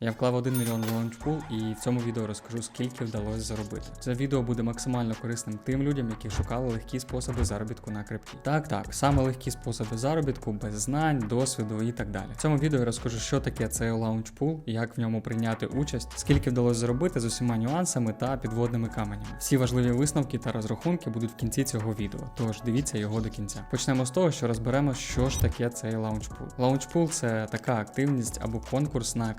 Я вклав 1 мільйон в лаунчпул і в цьому відео розкажу, скільки вдалося заробити. Це відео буде максимально корисним тим людям, які шукали легкі способи заробітку на крипті. Так, так, саме легкі способи заробітку без знань, досвіду і так далі. В цьому відео я розкажу, що таке цей лаунчпул, як в ньому прийняти участь, скільки вдалося заробити з усіма нюансами та підводними каменями. Всі важливі висновки та розрахунки будуть в кінці цього відео, тож дивіться його до кінця. Почнемо з того, що розберемо, що ж таке цей лаунчпул. Лаунчпул це така активність або конкурс на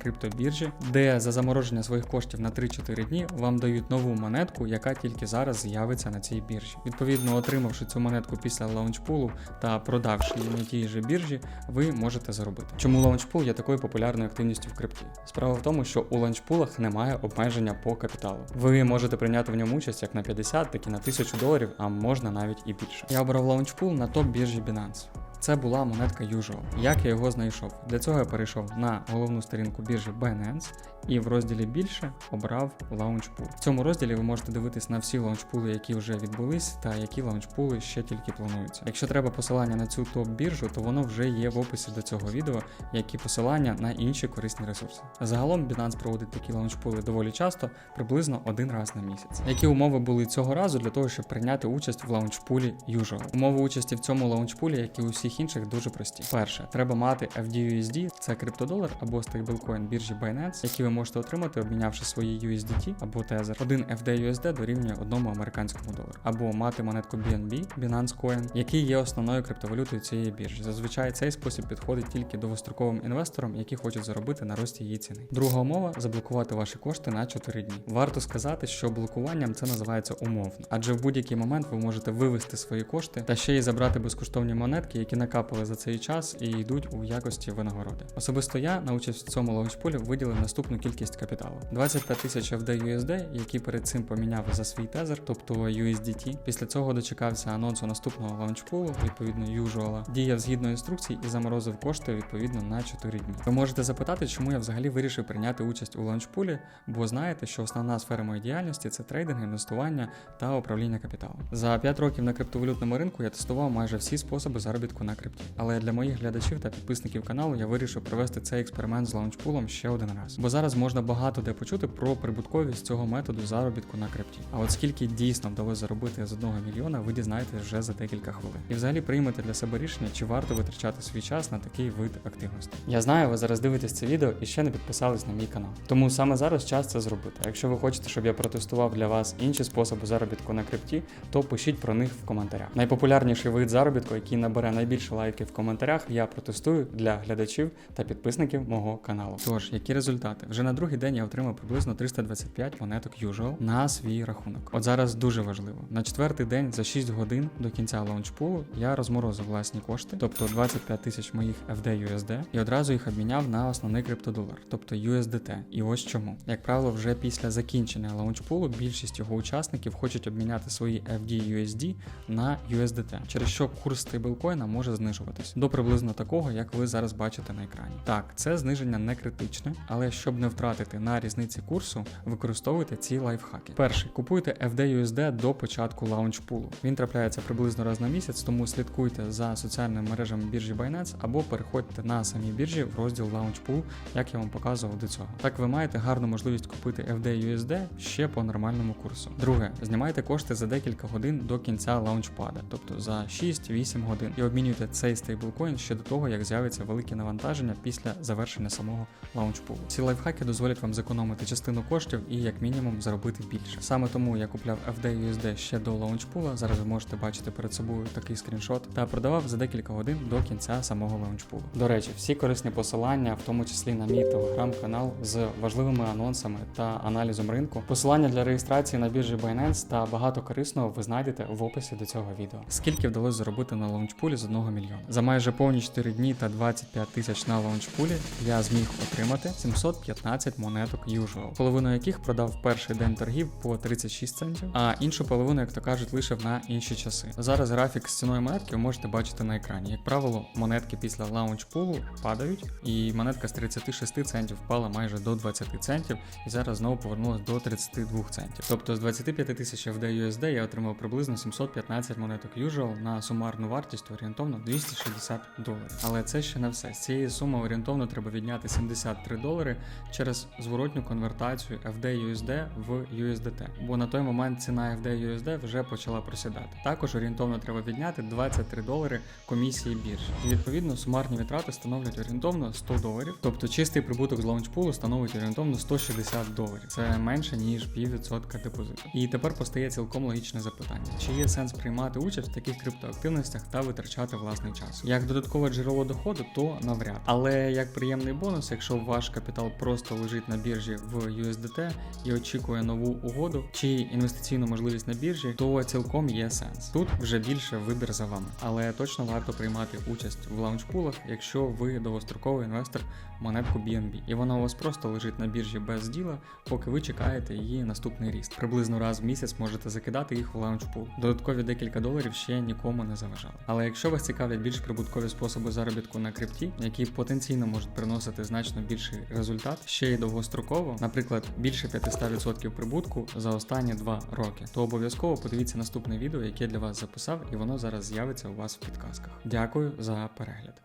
криптобіржі, де за замороження своїх коштів на 3-4 дні вам дають нову монетку, яка тільки зараз з'явиться на цій біржі. Відповідно, отримавши цю монетку після лаунчпулу та продавши її на тій же біржі, ви можете заробити. Чому лаунчпул є такою популярною активністю в крипті? Справа в тому, що у лаунчпулах немає обмеження по капіталу. Ви можете прийняти в ньому участь як на 50, так і на 1000 доларів, а можна навіть і більше. Я обрав лаунчпул на топ біржі Binance. Це була монетка Usual. Як я його знайшов? Для цього я перейшов на головну сторінку біржі Binance і в розділі більше обрав лаунчпул. В цьому розділі ви можете дивитись на всі лаунчпули, які вже відбулись, та які лаунчпули ще тільки плануються. Якщо треба посилання на цю топ-біржу, то воно вже є в описі до цього відео, як і посилання на інші корисні ресурси. Загалом Binance проводить такі лаунчпули доволі часто, приблизно один раз на місяць. Які умови були цього разу для того, щоб прийняти участь в лаунчпулі Usual? Умови участі в цьому лаунчпулі, як і у всіх інших, дуже прості. Перше, треба мати FDUSD, це криптодолар або стейблкоін біржі Binance, які ви можете отримати, обмінявши свої USDT або Tether. Один FDUSD дорівнює одному американському долару, або мати монетку BNB, Binance Coin, який є основною криптовалютою цієї біржі. Зазвичай цей спосіб підходить тільки довгостроковим інвесторам, які хочуть заробити на рості її ціни. Друга умова заблокувати ваші кошти на 4 дні. Варто сказати, що блокуванням це називається умовно, адже в будь-який момент ви можете вивести свої кошти та ще й забрати безкоштовні монетки, які накапали за цей час і йдуть у якості винагороди. Особисто я на участь в цьому лаунчпулі виділив наступну кількість капіталу: 25 тисяч FDUSD, які перед цим поміняв за свій тезер, тобто USDT. Після цього дочекався анонсу наступного лаунчпулу, відповідно usual, діяв згідно інструкцій і заморозив кошти відповідно на 4 дні. Ви можете запитати, чому я взагалі вирішив прийняти участь у лаунчпулі, бо знаєте, що основна сфера моєї діяльності це трейдинг, інвестування та управління капіталом. За 5 років на криптовалютному ринку я тестував майже всі способи заробітку на крипті. Але для моїх глядачів та підписників каналу я вирішив провести цей експеримент з лаунчпулом ще один раз. Бо зараз можна багато де почути про прибутковість цього методу заробітку на крипті. А от скільки дійсно вдалося заробити з одного мільйона, ви дізнаєтесь вже за декілька хвилин. І взагалі приймете для себе рішення, чи варто витрачати свій час на такий вид активності. Я знаю, ви зараз дивитесь це відео і ще не підписались на мій канал. Тому саме зараз час це зробити. Якщо ви хочете, щоб я протестував для вас інші способи заробітку на крипті, то пишіть про них в коментарях. Найпопулярніший вид заробітку, який набере найбільше лайків в коментарях, я протестую для глядачів та підписників мого каналу. Тож, які результати? Вже на другий день я отримав приблизно 325 монеток Usual на свій рахунок. От зараз дуже важливо. На четвертий день за 6 годин до кінця лаунчпулу я розморозив власні кошти, тобто 25 тисяч моїх FD-USD, і одразу їх обміняв на основний криптодолар, тобто USDT. І ось чому. Як правило, вже після закінчення лаунчпулу більшість його учасників хочуть обміняти свої FD-USD на USDT, через що курс стейблкоїна може знижуватись до приблизно такого, як ви зараз бачите на екрані. Так, це зниження не критичне, але щоб не втратити на різниці курсу, використовуйте ці лайфхаки. Перший купуйте FD-USD до початку лаунчпулу. Він трапляється приблизно раз на місяць, тому слідкуйте за соціальними мережами біржі Binance або переходьте на самій біржі в розділ Launchpool, як я вам показував до цього. Так ви маєте гарну можливість купити FD-USD ще по нормальному курсу. Друге, знімайте кошти за декілька годин до кінця лаунчпада, тобто за 6-8 годин, і обмінюйте цей стейблкоін ще до того, як з'явиться велике навантаження після завершення самого лаунчпулу. Ці лайфхаки дозволять вам зекономити частину коштів і як мінімум заробити більше. Саме тому я купляв FD-USD ще до лаунчпула. Зараз ви можете бачити перед собою такий скріншот, та продавав за декілька годин до кінця самого лаунчпулу. До речі, всі корисні посилання, в тому числі на мій телеграм-канал з важливими анонсами та аналізом ринку, посилання для реєстрації на біржі Binance та багато корисного ви знайдете в описі до цього відео. Скільки вдалося заробити на лаунчпулі з 1 мільйона? За майже повні 4 дні та 25 тисяч на лаунчпулі я зміг отримати 715 монеток Usual, половину яких продав перший день торгів по 36 центів, а іншу половину, як то кажуть, лишив на інші часи. Зараз графік з ціною монетки ви можете бачити на екрані. Як правило, монетки після лаунчпулу падають, і монетка з 36 центів впала майже до 20 центів, і зараз знову повернулася до 32 центів. Тобто з 25 тисяч FD USD я отримав приблизно 715 монеток Usual на сумарну вартість орієнтовно орієнтовно 260 доларів. Але це ще не все. З цієї суми орієнтовно треба відняти 73 долари через зворотню конвертацію FD-USD в USDT, бо на той момент ціна FD-USD вже почала просідати. Також орієнтовно треба відняти 23 долари комісії біржі. І відповідно сумарні витрати становлять орієнтовно 100 доларів. Тобто чистий прибуток з лаунчпулу становить орієнтовно 160 доларів. Це менше ніж піввідсотка депозиту. І тепер постає цілком логічне запитання: чи є сенс приймати участь в таких криптоактивностях та витрачати власний час? Як додаткове джерело доходу, то навряд. Але як приємний бонус, якщо ваш капітал просто лежить на біржі в USDT і очікує нову угоду чи інвестиційну можливість на біржі, то цілком є сенс. Тут вже більше вибір за вами, але точно варто приймати участь в лаунчпулах, якщо ви довгостроковий інвестор монетку BNB, і вона у вас просто лежить на біржі без діла, поки ви чекаєте її наступний ріст. Приблизно раз в місяць можете закидати їх в лаунчпул. Додаткові декілька доларів ще нікому не заважали. Але якщо вас цікавлять більш прибуткові способи заробітку на крипті, які потенційно можуть приносити значно більший результат, ще й довгостроково, наприклад, більше 500% прибутку за останні 2 роки, то обов'язково подивіться наступне відео, яке для вас записав, і воно зараз з'явиться у вас в підказках. Дякую за перегляд.